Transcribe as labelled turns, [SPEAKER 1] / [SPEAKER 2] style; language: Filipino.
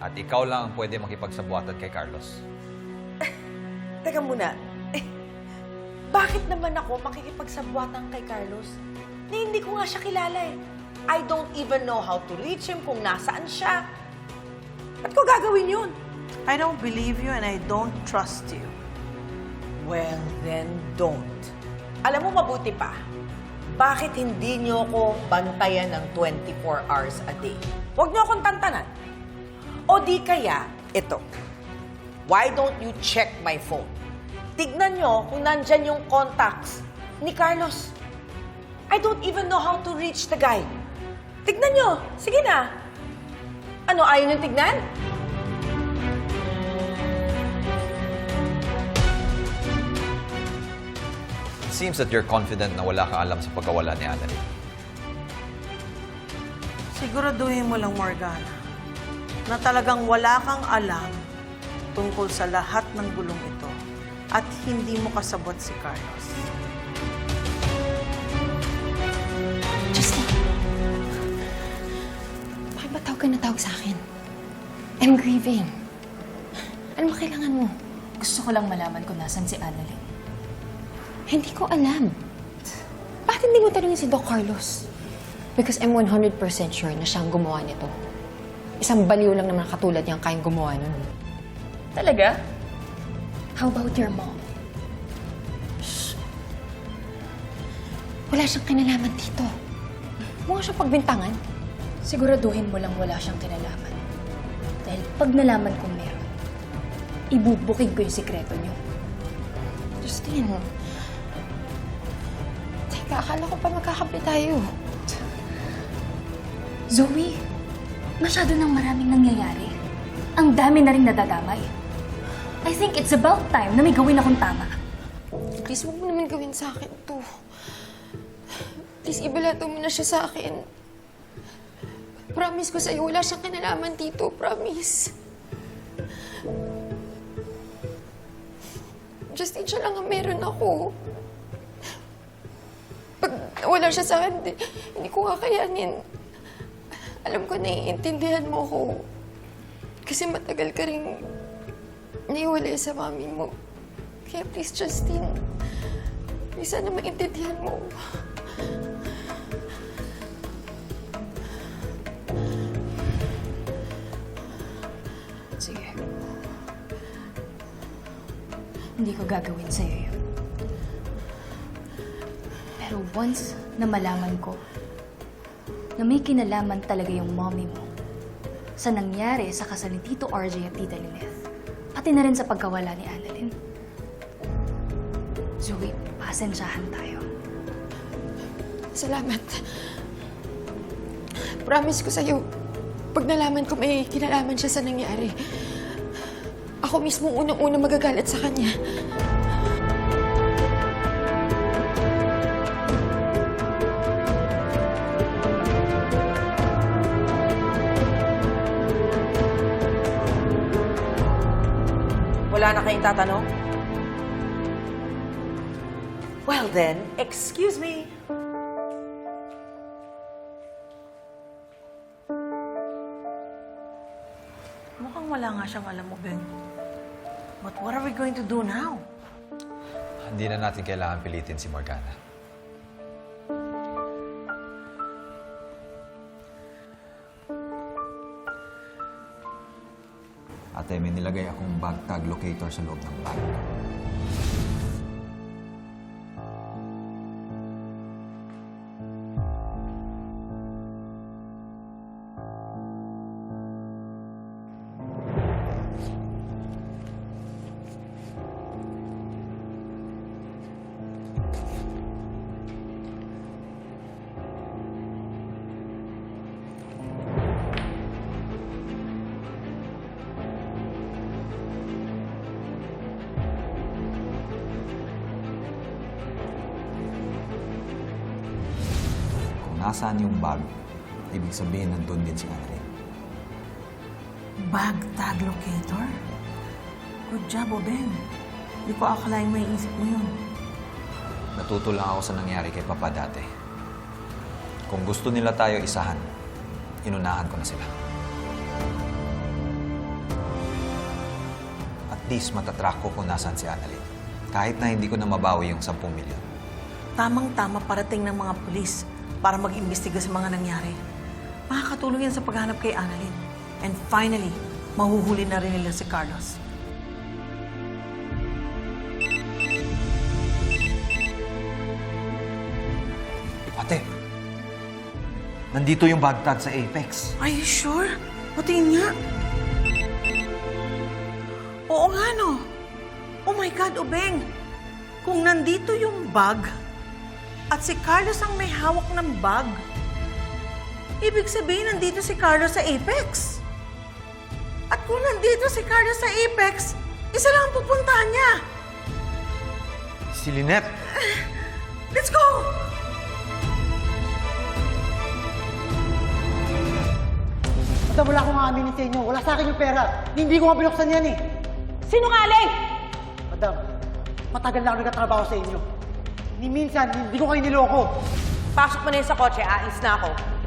[SPEAKER 1] At ikaw lang ang pwede makipagsabuatan kay Carlos.
[SPEAKER 2] Teka muna. Eh, bakit naman ako makikipagsabuatan kay Carlos? Na hindi ko nga siya kilala eh. I don't even know how to reach him kung nasaan siya. Ba't ko gagawin yun?
[SPEAKER 3] I don't believe you and I don't trust you.
[SPEAKER 2] Well, then don't. Alam mo, mabuti pa. Bakit hindi niyo ako bantayan ng 24 hours a day? Huwag niyo akong tantanan. O di kaya, ito. Why don't you check my phone? Tignan niyo kung nandyan yung contacts ni Carlos. I don't even know how to reach the guy. Tignan niyo. Sige na. Ano, ayaw niyo tignan?
[SPEAKER 1] It seems that you're confident na wala kang alam sa pagkawala ni Annalyn.
[SPEAKER 3] Siguraduhin mo lang, Morgana, na talagang wala kang alam tungkol sa lahat ng gulong ito at hindi mo kasabot si Carlos.
[SPEAKER 4] Justin. Bakit ba tawag ka na tawag sa akin? I'm grieving. Ano ba kailangan mo?
[SPEAKER 5] Gusto ko lang malaman kung nasan si Annalyn.
[SPEAKER 4] Hindi ko alam. Bakit hindi mo tanungin si Doc Carlos? Because I'm 100% sure na siyang gumawa nito. Isang baliw lang naman katulad niyang kayang gumawa nun.
[SPEAKER 5] Talaga?
[SPEAKER 4] How about your mom? Wala siyang kinalaman dito. Mukha siyang pagbintangan.
[SPEAKER 5] Siguraduhin mo lang wala siyang kinalaman. Dahil pag nalaman kong meron, ibubukid ko yung sikreto niyo.
[SPEAKER 4] Justin. Teka, akala ko pa magkakape tayo.
[SPEAKER 5] Zoe, masyado nang maraming nangyayari. Ang dami na rin nadadamay. I think it's about time na may gawin akong tama.
[SPEAKER 4] Please, huwag mo naman gawin sa akin to. Please, ibalato mo na siya sa akin. Promise ko sa'yo, wala siyang kinalaman dito. Promise. Justin, siya lang ang meron ako. Pag wala siya sa akin, di- hindi ko kakayanin. Alam ko, naiintindihan mo ako. Kasi matagal ka rin naiwalay sa mami mo. Kaya please, Justin, please, sana maintindihan mo.
[SPEAKER 5] Sige. Hindi ko gagawin sa'yo yun. Pero once na malaman ko na may kinalaman talaga yung mommy mo sa nangyari sa kasal ni Tito RJ at Tita Lynette, pati na rin sa pagkawala ni Annalyn. Zoe, pasensyahan tayo.
[SPEAKER 4] Salamat. Promise ko sa'yo, pag nalaman ko may kinalaman siya sa nangyari, ako mismo unang-una magagalit sa kanya.
[SPEAKER 2] Wala na kayong tatanong? Well then, excuse me.
[SPEAKER 3] Mukhang wala nga siyang alam mo, Ben. But what are we going to do now?
[SPEAKER 1] Hindi na natin kailangan pilitin si Morgana. Ate, may nilagay akong bag tag locator sa loob ng bag. Nasaan yung bag, ibig sabihin nandun din si Annalyn.
[SPEAKER 3] Bag tag locator? Good job, oh, Ben. Hindi ko akalain may isip mo yun.
[SPEAKER 1] Natuto lang ako sa nangyari kay Papa dati. Kung gusto nila tayo isahan, inunahan ko na sila. least matatrack ko kung nasan si Annalyn. Kahit na hindi ko na mabawi yung 10 milyon.
[SPEAKER 3] Tamang-tama parating ng mga pulis para mag-imbestiga sa mga nangyari. Makakatulong yan sa paghanap kay Annalyn. And finally, mahuhuli na rin nila si Carlos.
[SPEAKER 1] Ate, nandito yung bag tag sa Apex.
[SPEAKER 3] Are you sure? Patingin nga. Oo nga, no. Oh my God, Ubeng. Kung nandito yung bag at si Carlos ang may hawak ng bag, ibig sabihin nandito si Carlos sa Apex. At kung nandito si Carlos sa Apex, isa lang ang pupuntahan niya.
[SPEAKER 1] Si Lynette!
[SPEAKER 3] Let's go!
[SPEAKER 6] Madam, wala akong aaminin sa inyo. Wala sa akin yung pera. Hindi ko nga binuksan yan eh.
[SPEAKER 2] Sinungaling!
[SPEAKER 6] Madam, matagal na ako nagtatrabaho sa inyo. Ni minsan, hindi ko kayo niloko.
[SPEAKER 2] Pasok mo na yun sa kotse, aalis na ako.